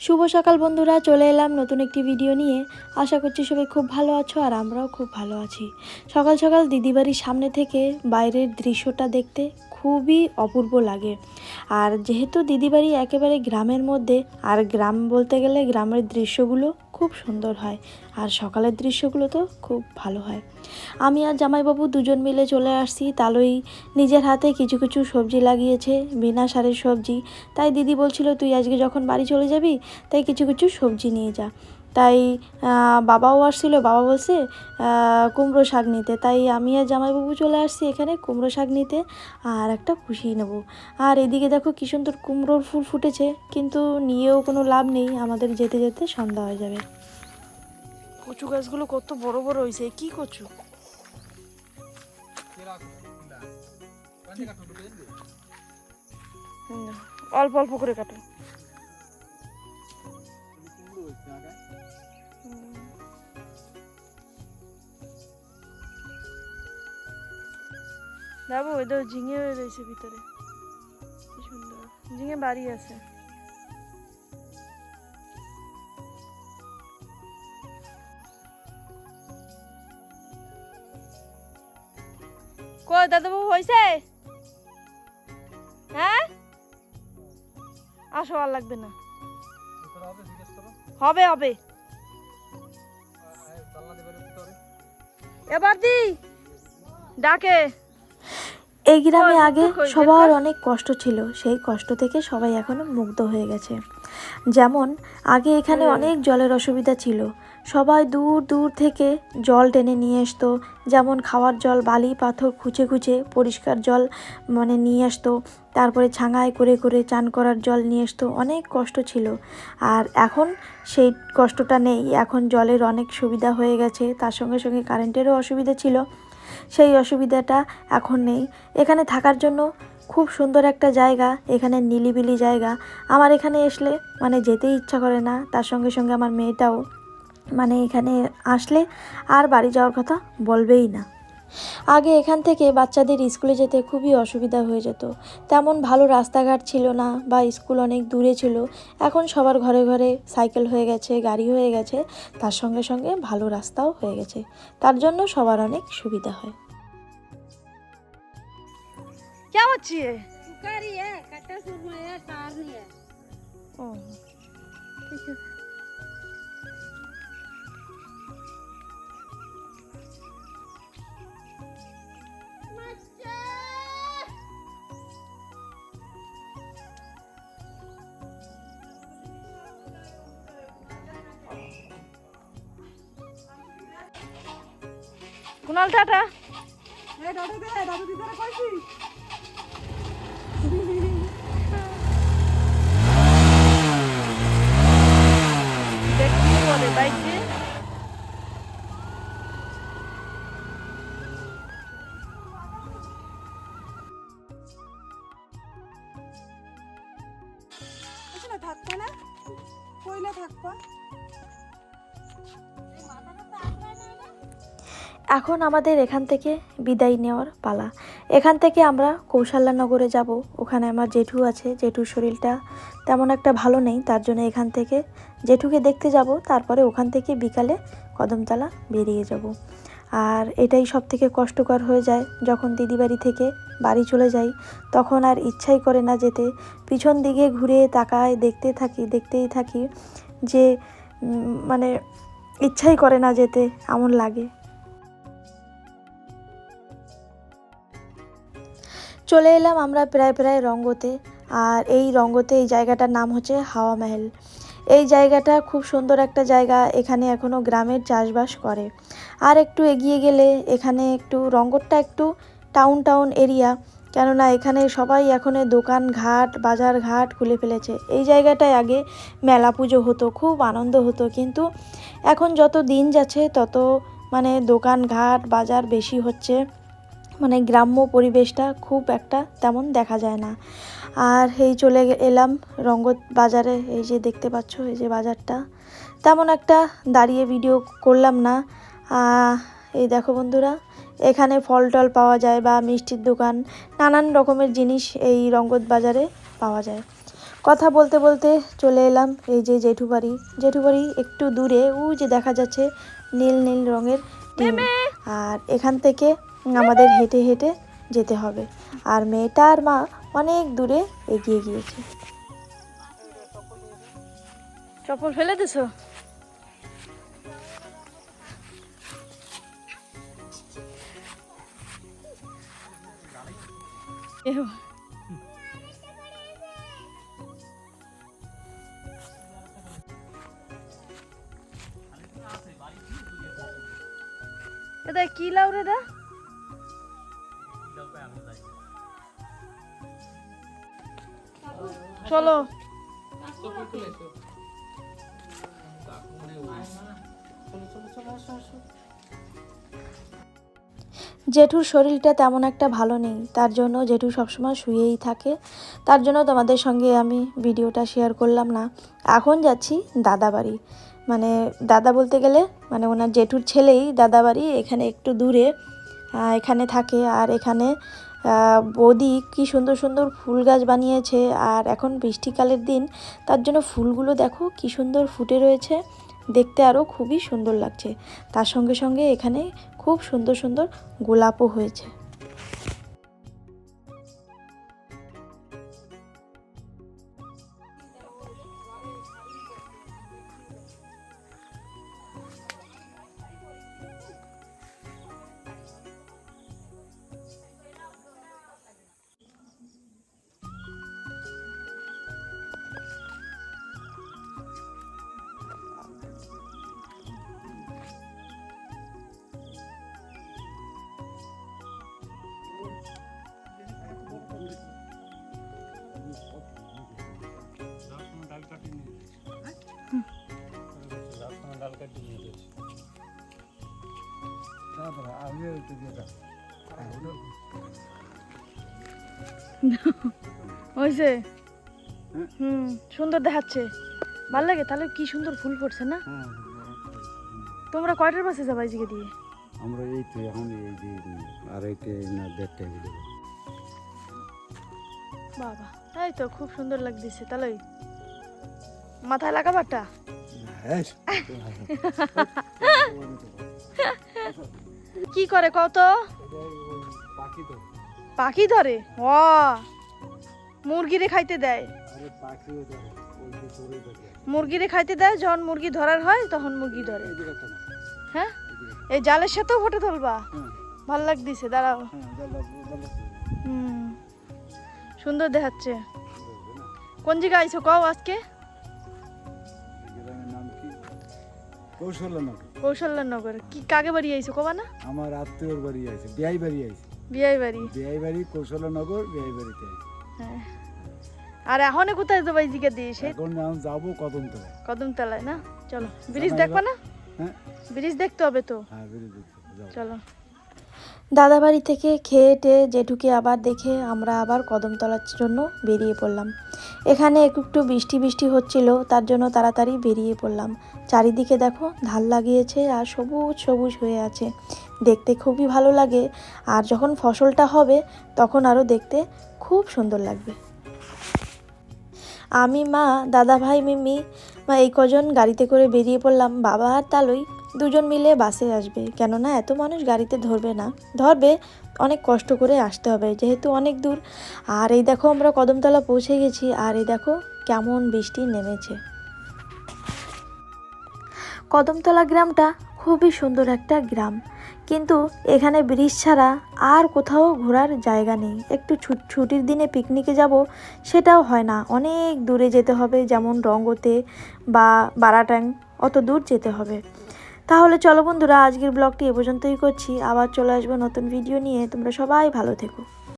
শুভ সকাল বন্ধুরা, চলে এলাম নতুন একটি ভিডিও নিয়ে। আশা করছি সবাই খুব ভালো আছো আর আমরাও খুব ভালো আছি। সকাল সকাল দিদিবাড়ির সামনে থেকে বাইরের দৃশ্যটা দেখতে খুবই অপূর্ব লাগে। আর যেহেতু দিদি বাড়ি একেবারে গ্রামের মধ্যে, আর গ্রাম বলতে গেলে গ্রামের দৃশ্যগুলো খুব সুন্দর হয়, আর সকালের দৃশ্যগুলো তো খুব ভালো হয়। আমি আর জামাইবাবু দুজন মিলে চলে আসছি, তালই নিজের হাতে কিছু কিছু সবজি লাগিয়েছে, বিনা সারের সবজি। তাই দিদি বলছিল, তুই আজকে যখন বাড়ি চলে যাবি, তাই কিছু কিছু সবজি নিয়ে যা। তাই বাবাও আসছিল বাবা বলছে কুমড়ো শাক নিতে। তাই আমি আর জামাইবাবু চলে আসছি এখানে কুমড়ো শাক নিতে আর একটা পুষিয়ে নেব। আর এদিকে দেখো কি সুন্দর কুমড়োর ফুল ফুটেছে কিন্তু নিয়েও কোনো লাভ নেই আমাদের যেতে যেতে সন্ধ্যা হয়ে যাবে। কচু গাছগুলো কত বড় বড় হয়েছে কি কচু? অল্প অল্প করে কাটো। যাব ওদের ঝিঙে রয়েছে ভিতরে। কি সুন্দর। ঝিঙে বাড়ি আছে। কই, দাদাবাবু হয়েছে হ্যাঁ? আসো, আর লাগবে না। হবে হবে। এবার দি, ডাকে। এই গ্রামে আগে সবার অনেক কষ্ট ছিল। সেই কষ্ট থেকে সবাই এখনও মুগ্ধ হয়ে গেছে। যেমন আগে এখানে অনেক জলের অসুবিধা ছিল। সবাই দূর দূর থেকে জল টেনে নিয়ে আসতো। যেমন খাওয়ার জল বালি পাথর খুঁচে খুঁচে পরিষ্কার জল মানে নিয়ে আসতো। তারপরে ছাঙায় করে করে চান করার জল নিয়ে আসতো। অনেক কষ্ট ছিল। আর এখন সেই কষ্টটা নেই। এখন জলের অনেক সুবিধা হয়ে গেছে। তার সঙ্গে সঙ্গে কারেন্টেরও অসুবিধা ছিল। সেই অসুবিধাটা এখন নেই। এখানে থাকার জন্য খুব সুন্দর একটা জায়গা, এখানে নিলিবিলি জায়গা। আমার এখানে আসলে মানে যেতেই ইচ্ছা করে না, তার সঙ্গে সঙ্গে আমার মেয়েটাও। মানে এখানে আসলে আর বাড়ি যাওয়ার কথা বলবেই না। আগে এখান থেকে বাচ্চাদের স্কুলে যেতে খুবই অসুবিধা হয়ে যেত তেমন ভালো রাস্তাঘাট ছিল না বা স্কুল অনেক দূরে ছিল এখন সবার ঘরে ঘরে সাইকেল হয়ে গেছে গাড়ি হয়ে গেছে তার সঙ্গে সঙ্গে ভালো রাস্তাও হয়ে গেছে তার জন্য সবার অনেক সুবিধা হয় क्या बच्ची है सुकारी है कट्टा सुरमा है सारनी है ओ ठीक है কুনাল টাটা। দেখি বলে বাইকে থাকবে না কইলে থাকবা। মাথাটা এখন আমাদের এখান থেকে বিদায় নেওয়ার পালা। এখান থেকে আমরা কৌশল্যানগরে যাব। ওখানে আমার জেঠু আছে, জেঠুর শরীরটা তেমন একটা ভালো নেই, তার জন্য এখান থেকে জেঠুকে দেখতে যাব। তারপরে ওখান থেকে বিকালে কদমতলা বেরিয়ে যাব। আর এটাই সব থেকে কষ্টকর হয়ে যায়। যখন দিদি বাড়ি থেকে বাড়ি চলে যাই, তখন আর ইচ্ছাই করে না যেতে। পিছন দিকে ঘুরে তাকায়, দেখতে থাকি, দেখতেই থাকি যে মানে ইচ্ছাই করে না যেতে, এমন লাগে। চলে এলাম আমরা প্রায় প্রায় রঙ্গতে। আর এই রঙ্গতে এই জায়গাটার নাম হচ্ছে হাওয়া মহল। এই জায়গাটা খুব সুন্দর একটা জায়গা, এখানে এখনও গ্রামের চাষবাস করে। আর একটু এগিয়ে গেলে এখানে একটু রঙ্গরটা একটু টাউন টাউন এরিয়া, কেননা এখানে সবাই এখন দোকান ঘাট, বাজার ঘাট খুলে ফেলেছে। এই জায়গাটায় আগে মেলা পুজো হতো, খুব আনন্দ হতো, কিন্তু এখন যত দিন যাচ্ছে তত মানে দোকান ঘাট, বাজার বেশি হচ্ছে। মানে গ্রাম্য পরিবেশটা খুব একটা তেমন দেখা যায় না। আর এই চলে এলাম রঙ্গত বাজারে এই যে দেখতে পাচ্ছ এই যে বাজারটা। তেমন একটা দাঁড়িয়ে ভিডিও করলাম না। এই দেখো বন্ধুরা এখানে ফল টল পাওয়া যায় বা মিষ্টির দোকান নানান রকমের জিনিস এই রঙ্গত বাজারে পাওয়া যায়। কথা বলতে বলতে চলে এলাম এই যে জেঠু বাড়ি জেঠু বাড়ি একটু দূরে ও যে দেখা যাচ্ছে নীল নীল রঙের টিন। আর এখান থেকে আমাদের হেঁটে হেঁটে যেতে হবে। আর মেয়েটা আর মা অনেক দূরে এগিয়ে গিয়েছে। চপ্পল ফেলে দিছো? এটা কি লাউ রে দা? চলো। জেঠুর শরীরটা তেমন একটা ভালো নেই, তার জন্য জেঠু সবসময় শুয়েই থাকে। তার জন্য তোমাদের সঙ্গে আমি ভিডিওটা শেয়ার করলাম না। এখন যাচ্ছি দাদা বাড়ি। মানে দাদা বলতে গেলে মানে ওনার জেঠুর ছেলেই দাদা বাড়ি, এখানে একটু দূরে এখানে থাকে। আর এখানে বৌদি কি সুন্দর সুন্দর ফুল গাছ বানিয়েছে আর এখন বৃষ্টিকালের দিন, তার জন্য ফুলগুলো দেখো কি সুন্দর ফুটে রয়েছে, দেখতে আরও খুবই সুন্দর লাগছে। তার সঙ্গে সঙ্গে এখানে খুব সুন্দর সুন্দর গোলাপও হয়েছে। হয়েছে হুম সুন্দর দেখাচ্ছে। ভালো লাগে? তাহলে কি সুন্দর ফুল ফুটছে না? তোমরা কয়টার বাসে যাবা এদিকে দিয়ে? আমরা এই তো এখন এই যে আড়াইটে না বাবা তাই তো খুব সুন্দর লাগতেছে। তাহলে মাথায় লাগাবারটা কি করে কত পাখি ধরে? ও মুরগিরে খাইতে দেয়। মুরগিরে খাইতে দেয়, যখন মুরগি ধরার হয়, তখন মুরগি ধরে। হ্যাঁ? এই জালের সাথেও ফটো তুলবা? হ্যাঁ ভালো লাগতেছে, দাঁড়াও। হ্যাঁ হুম। সুন্দর দেখাচ্ছে। কোন জায়গায় আইছো কও আজকে? কৌশলনগর কৌশল্যনগর। কি কাকে বাড়ি আইছো? কবা না। আমার আত্মীয়র বাড়ি আইছে বিয়াই বাড়ি আইছে। বিয়াই বাড়ি? বিয়াই বাড়ি কৌশলনগর বিয়াই বাড়িতে হ্যাঁ। আর এখন কোথায় যাব এই জিকে দিয়ে? সে এখন আমি যাব কদম তলায় কদম তলায় না? চলো ব্রিজ দেখবা না? হ্যাঁ। ব্রিজ দেখতে হবে তো? হ্যাঁ ব্রিজ দেখতে চলো। দাদা বাড়ি থেকে খেয়ে টেয়ে জেঠুকে আবার দেখে আমরা আবার কদমতলার জন্য বেরিয়ে পড়লাম। এখানে একটু একটু বৃষ্টি বৃষ্টি হচ্ছিল, তার জন্য তাড়াতাড়ি বেরিয়ে পড়লাম। চারিদিকে দেখো ধান লাগিয়েছে আর সবুজ সবুজ হয়ে আছে। দেখতে খুবই ভালো লাগে আর যখন ফসলটা হবে, তখন আরও দেখতে খুব সুন্দর লাগবে। আমি, মা দাদা ভাই মিমি, মা, এই কজন গাড়িতে করে বেরিয়ে পড়লাম। বাবা আর তালই দুজন মিলে বাসে আসবে। কেননা এত মানুষ গাড়িতে ধরবে না। ধরবে, অনেক কষ্ট করে আসতে হবে। যেহেতু অনেক দূর। আর এই দেখো আমরা কদমতলা পৌঁছে গেছি। আর এই দেখো কেমন বৃষ্টি নেমেছে। কদমতলা গ্রামটা খুবই সুন্দর একটা গ্রাম। কিন্তু এখানে ব্রিজ ছাড়া আর কোথাও ঘোরার জায়গা নেই। একটু ছুট- ছুটির দিনে পিকনিকে যাব সেটাও হয় না। অনেক দূরে যেতে হবে, যেমন রঙ্গতে বা বারাটাং, অত দূর যেতে হবে। তাহলে চলো বন্ধুরা, আজকের ব্লগটি এ পর্যন্তই করছি। আবার চলে আসব নতুন ভিডিও নিয়ে। তোমরা সবাই ভালো থেকো।